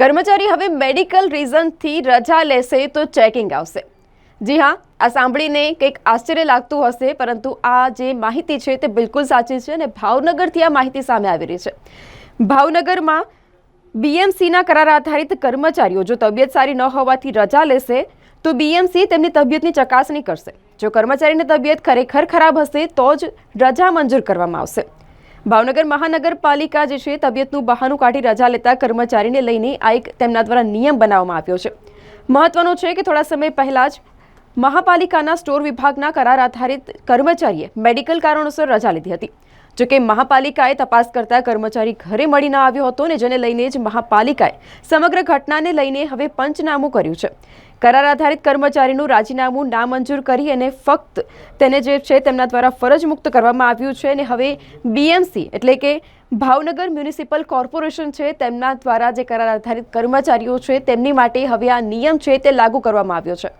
કર્મચારી હવે મેડિકલ રીઝનથી રજા લેશે તો ચેકિંગ આવશે. જી હા, આ સાંભળીને કંઈક આશ્ચર્ય લાગતું હશે, પરંતુ આ જે માહિતી છે તે બિલકુલ સાચી છે અને ભાવનગરથી આ માહિતી સામે આવી રહી છે. ભાવનગરમાં બીએમસીના કરાર આધારિત કર્મચારીઓ જો તબિયત સારી ન હોવાથી રજા લેશે, તો બીએમસી તેમની તબિયતની ચકાસણી કરશે. જો કર્મચારીની તબિયત ખરેખર ખરાબ હશે, તો જ રજા મંજૂર કરવામાં આવશે. ભાવનગર મહાનગરપાલિકા જે છે તબિયતનું બહાનું કાઢી રજા લેતા કર્મચારીને લઈને આ એક તેમના દ્વારા નિયમ બનાવવામાં આવ્યો છે. મહત્વનું છે કે થોડા સમય પહેલા જ મહાપાલિકાના સ્ટોર વિભાગના કરાર આધારિત કર્મચારીએ મેડિકલ કારણોસર રજા લીધી હતી. જોકે મહાપાલિકાએ તપાસ કરતા કર્મચારી ઘરે મળી ન આવ્યો હતો ને જેને લઈને જ મહાપાલિકાએ સમગ્ર ઘટનાને લઈને હવે પંચનામું કર્યું છે. કરાર આધારિત કર્મચારીનું રાજીનામું નામંજૂર કરી અને ફક્ત તેને જે છે તેમના દ્વારા ફરજ મુક્ત કરવામાં આવ્યું છે અને હવે બીએમસી એટલે કે ભાવનગર મ્યુનિસિપલ કોર્પોરેશન છે તેમના દ્વારા જે કરાર આધારિત કર્મચારીઓ છે તેમની માટે હવે આ નિયમ છે તે લાગુ કરવામાં આવ્યો છે.